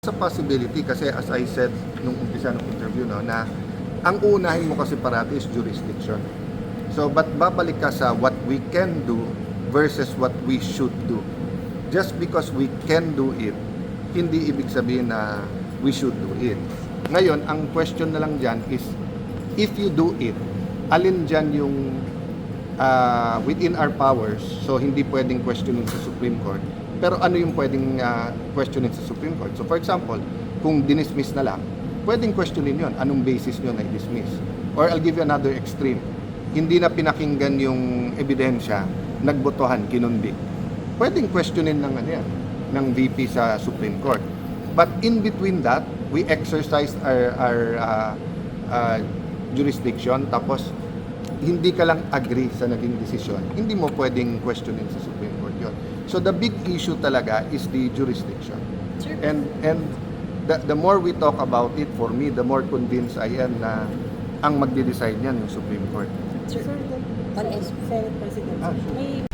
Sa possibility kasi as I said nung umpisa ng interview no na ang unahin mo kasi parati is jurisdiction. So but babalik ka sa what we can do versus what we should do. Just because we can do it, hindi ibig sabihin na we should do it. Ngayon, ang question na lang dyan is if you do it, alin dyan yung uh, within our powers, so hindi pwedeng questionin sa Supreme Court, pero ano yung pwedeng uh, questionin sa Supreme Court? So for example, kung dinismiss na lang, pwedeng questionin yon anong basis nyo na i-dismiss? Or I'll give you another extreme. Hindi na pinakinggan yung ebidensya, nagbotohan, kinundi. Pwedeng questionin ng ano yan, ng VP sa Supreme Court. But in between that, we exercise our, our uh, uh, jurisdiction, tapos hindi ka lang agree sa naging desisyon, hindi mo pwedeng questionin sa Supreme. So the big issue talaga is the jurisdiction. Sir, And and the, the more we talk about it, for me, the more convinced I am na ang magde-decide niyan yung Supreme Court. sir, Sir, on Senate President, Ah, sure. may